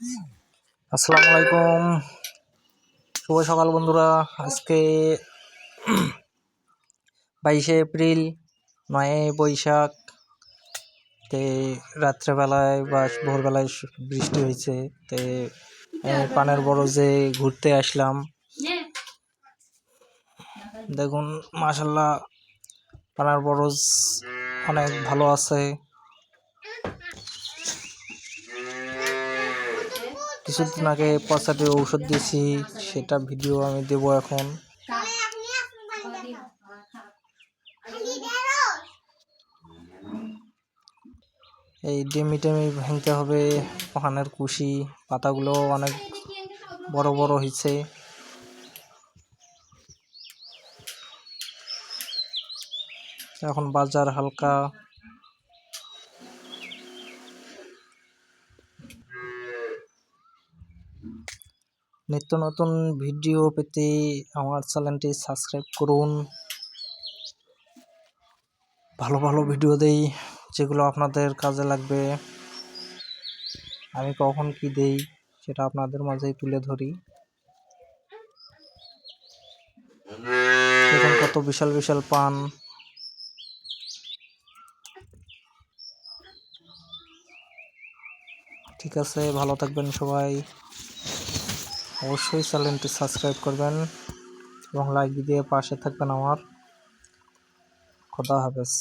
আসসালামু আলাইকুম। শুভ সকাল বন্ধুরা। আজকে বাইশে এপ্রিল, নয় বৈশাখ। তে রাত্রেবেলায় বা ভোরবেলায় বৃষ্টি হয়েছে। তে পানের বরজে ঘুরতে আসলাম। দেখুন মাসাল্লাহ পানার বরজ অনেক ভালো আছে। কিছুদিন আগে পচাটির ঔষধ দিয়েছি, সেটা ভিডিও আমি দেবো এখন। এই ডেমি টেমি ভাঙতে হবে পানের কুশি পাতাগুলো অনেক বড় বড় হয়েছে। এখন বাজার হালকা নিত্য নতুন ভিডিও পেতে আমার চ্যানেলটি সাবস্ক্রাইব করুন। ভালো ভালো ভিডিও দেই, যেগুলো আপনাদের কাজে লাগবে। আমি কখন কি দেই, সেটা আপনাদের মাঝেই তুলে ধরি। দেখুন কত বিশাল বিশাল পান। ঠিক আছে, ভালো থাকবেন সবাই। অবশ্যই চ্যানেলটি সাবস্ক্রাইব করবেন এবং লাইক দিয়ে পাশে থাকবেন আমার। খোদা হাফেজ।